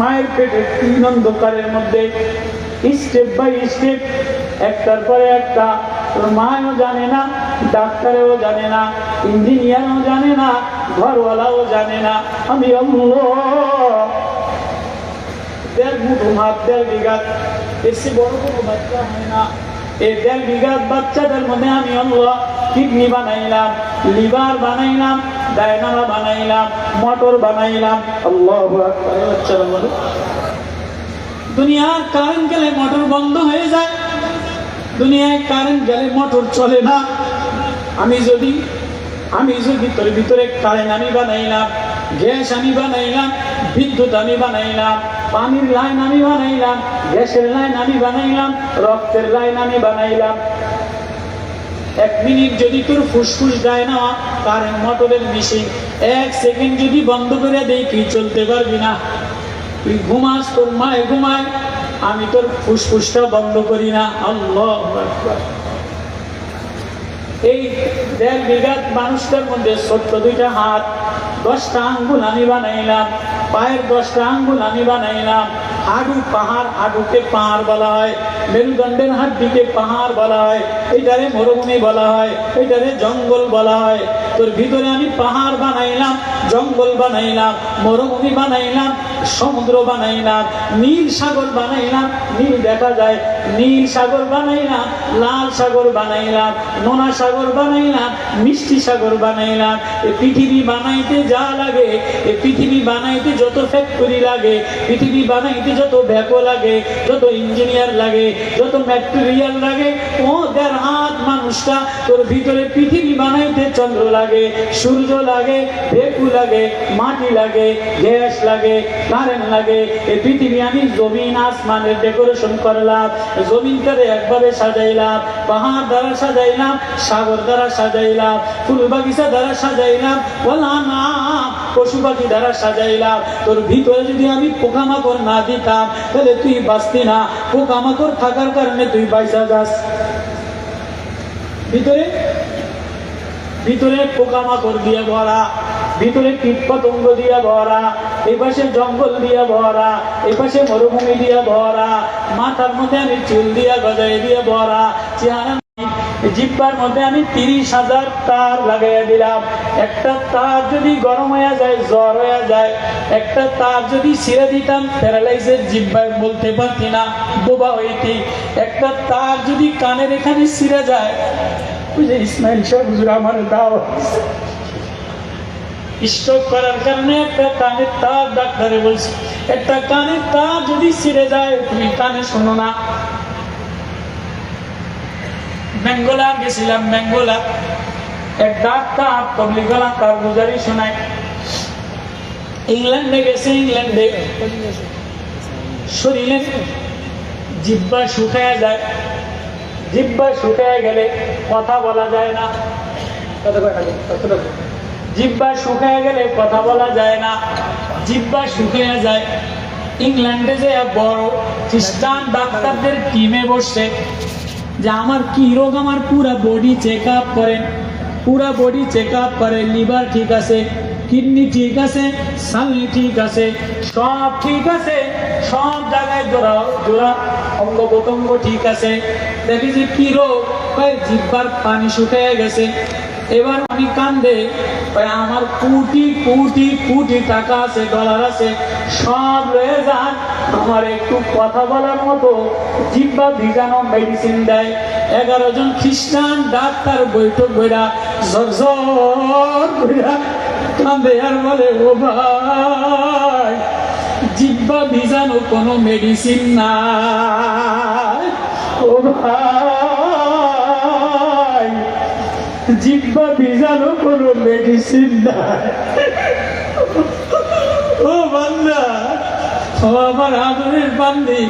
মায়ের পেটে তিন অন্ধকারের মধ্যে স্টেপ বাই স্টেপ একটার পরে একটা। মাও জানে না, ডাক্তারেও জানে না, ইঞ্জিনিয়ারও জানে না, ঘরওয়ালাও জানে না। আমি আল্লাহ দেড় মুঠো ভাত, দেড় বিঘাত। বেশি বড় কোনো বাচ্চা হয় না। এই আমি বানাইলাম বানাইলাম বানাইলাম গেলে মোটর বন্ধ হয়ে যায়। দুনিয়ায় কারেন্ট গেলে মোটর চলে না। আমি যদি আমি যদি তোর ভিতরে কারেন্ট আমি বানাইলাম, গ্যাস আমি বানাইলাম, বিদ্যুৎ আমি বানাইলাম পানির লাইন আমি বানাইলাম, গ্যাসের লাইন আমি বানাইলাম, রক্তের লাইন আমি বানাইলাম। এক মিনিট যদি তোর ফুসফুস দেয় না কারেন্ট মোটরের মেশিন এক সেকেন্ড যদি বন্ধ করে দেই, তুই চলতে পারবি না। তুই ঘুমাস, তোর মায় ঘুমায়, আমি তোর ফুসফুসটা বন্ধ করি না। আল্লাহ এই দেড় বিঘাত মানুষটার মধ্যে ছোট্ট দুইটা হাত, দশটা আঙ্গুল আমি বানাইলাম। পায়ের দশটা আঙ্গুল আমি বানাইলাম। হাডু পাহাড় হাডুকে পাহাড় বলা হয়। মেরুদণ্ডের হাড্ডিকে পাহাড় বলা হয়। এটারে মরুভূমি বলা হয়। এটারে জঙ্গল বলা হয়। তোর ভিতরে আমি পাহাড় বানাইলাম, জঙ্গল বানাইলাম, মরুভূমি বানাইলাম, সমুদ্র বানাইলাম, নীল সাগর বানাইলাম, নীল দেখা যায়, নীল সাগর বানাইলাম, লাল সাগর বানাইলাম, নোনা সাগর বানাইলাম, মিষ্টি সাগর বানাইলাম। এ পৃথিবী বানাইতে যা লাগে, এ পৃথিবী বানাইতে যত ফ্যাক্টরি লাগে, পৃথিবী বানাইতে যত ব্যাকো লাগে, যত ইঞ্জিনিয়ার লাগে, যত ম্যাটেরিয়াল লাগে, ও দেড় মানুষটা, তোর ভিতরে পৃথিবী বানাইতে চন্দ্র লাগে, সূর্য লাগে ভেকু লাগে, মাটি লাগে, গ্যাস লাগে, কারেন্ট লাগে। এই পৃথিবী আমি জমিন, আসমানের ডেকোরেশন করলাম, জমিনটারে একভাবে সাজাইলাম, পাহাড় দ্বারা সাজাইলাম, সাগর দ্বারা সাজাইলাম, ফুল বাগিচা দ্বারা সাজাইলাম, বলা না, পশু পাখি দ্বারা সাজাইলাম। তোর ভিতরে যদি আমি পোকামাকড় না দিতাম, তাহলে তুই বাঁচতি না। পোকামাকড় থাকার কারণে তুই বাইসা যাস। ভিতরে ভিতরে পোকামাকড় দিয়ে ভরা, ভিতরে কীট পতঙ্গ দিয়ে ভরা এই পাশে জঙ্গল দিয়ে ভরা এই পাশে মরুভূমি দিয়ে ভরা, মাথার মধ্যে আমি চুল দিয়ে গজাই দিয়ে ভরা, চেহারা জিব্বার মধ্যে আমি তিরিশ হাজার তার লাগাইয়া দিলাম। একটা তার যদি গরম হয়ে যায়, জ্বর হয়ে যায়, একটা তার যদি ছিঁড়ে দিতাম প্যারালাইজের জিব্বায় বলতে পারতি না, বোবা হইতি। একটা তার যদি কানের এখানে ছিঁড়ে যায় ইসমাইল হুজুর আমার দাও স্ট্রোক করার কারণে একটা তার ডাক্তারে বলছে, একটা যদি ছিঁড়ে যায়, তুমি কানে শোনো না। বেঙ্গলা গেছিলাম বেঙ্গলা এক ডাক্তার তবলিগলা তার গুজারি শোনায়। ইংল্যান্ডে গেছে, ইংল্যান্ডে। শরীরে জিব্বা শুকায় যায়। জিব্বা শুকায় গেলে কথা বলা যায় না। জিব্বা শুকায় গেলে কথা বলা যায় না। জিব্বা শুকিয়ে যায়। ইংল্যান্ডে যে বড় খ্রিস্টান ডাক্তারদের টিমে বসছে, যে আমার কি রোগ, আমার পুরা বডি চেক আপ করেন। পুরা বডি চেক আপ করে লিভার ঠিক আছে কিডনি ঠিক আছে সালনি ঠিক আছে, সব ঠিক আছে, সব জায়গায় জোড়া জোড়া অঙ্গ প্রত্যঙ্গ ঠিক আছে। দেখেছি কি রোগ? জিব্বার পানি শুকিয়ে গেছে। এবার আমি কান্দে আমার কোটি কোটি কোটি টাকা আছে ডলার আছে, সব লয়ে যান। আমার একটু কথা বলার মতো, জিব্বা ভিজানো মেডিসিন দেয়। এগারো জন খ্রিস্টান ডাক্তার বৈঠক বইরা ঝর কইরা কান্দে আর বলে, ও ভাই, জিব্বা ভিজানো কোনো মেডিসিন নাই। ও ভাই। ভিজানো কোনো মেডিসিন নাই ও বান্দা ও আমার আদরের বান্দি।